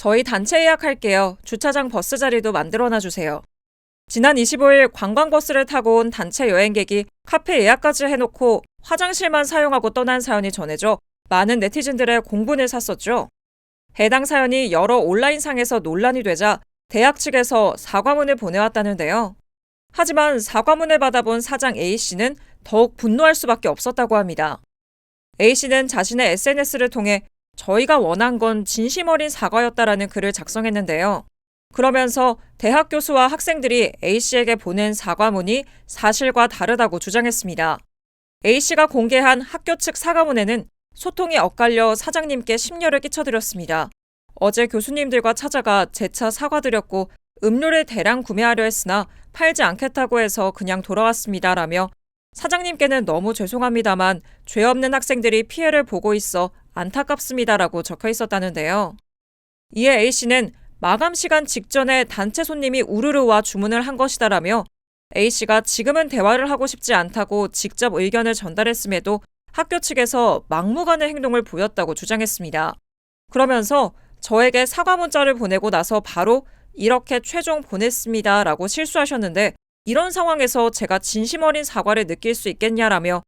저희 단체 예약할게요. 주차장 버스 자리도 만들어놔 주세요. 지난 25일 관광버스를 타고 온 단체 여행객이 카페 예약까지 해놓고 화장실만 사용하고 떠난 사연이 전해져 많은 네티즌들의 공분을 샀었죠. 해당 사연이 여러 온라인상에서 논란이 되자 대학 측에서 사과문을 보내왔다는데요. 하지만 사과문을 받아본 사장 A씨는 더욱 분노할 수밖에 없었다고 합니다. A씨는 자신의 SNS를 통해 저희가 원한 건 진심 어린 사과였다라는 글을 작성했는데요. 그러면서 대학 교수와 학생들이 A씨에게 보낸 사과문이 사실과 다르다고 주장했습니다. A씨가 공개한 학교 측 사과문에는 소통이 엇갈려 사장님께 심려를 끼쳐드렸습니다. 어제 교수님들과 찾아가 재차 사과드렸고 음료를 대량 구매하려 했으나 팔지 않겠다고 해서 그냥 돌아왔습니다. 라며 사장님께는 너무 죄송합니다만 죄 없는 학생들이 피해를 보고 있어 안타깝습니다라고 적혀 있었다는데요. 이에 A씨는 마감 시간 직전에 단체 손님이 우르르 와 주문을 한 것이다라며 A씨가 지금은 대화를 하고 싶지 않다고 직접 의견을 전달했음에도 학교 측에서 막무가내 행동을 보였다고 주장했습니다. 그러면서 저에게 사과 문자를 보내고 나서 바로 이렇게 최종 보냈습니다 라고 실수하셨는데 이런 상황에서 제가 진심 어린 사과를 느낄 수 있겠냐라며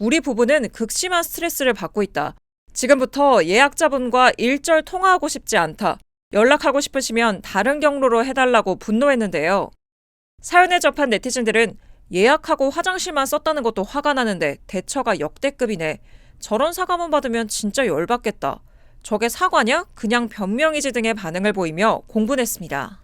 우리 부부는 극심한 스트레스를 받고 있다. 지금부터 예약자분과 일절 통화하고 싶지 않다. 연락하고 싶으시면 다른 경로로 해달라고 분노했는데요. 사연을 접한 네티즌들은 예약하고 화장실만 썼다는 것도 화가 나는데 대처가 역대급이네. 저런 사과문 받으면 진짜 열받겠다. 저게 사과냐? 그냥 변명이지 등의 반응을 보이며 공분했습니다.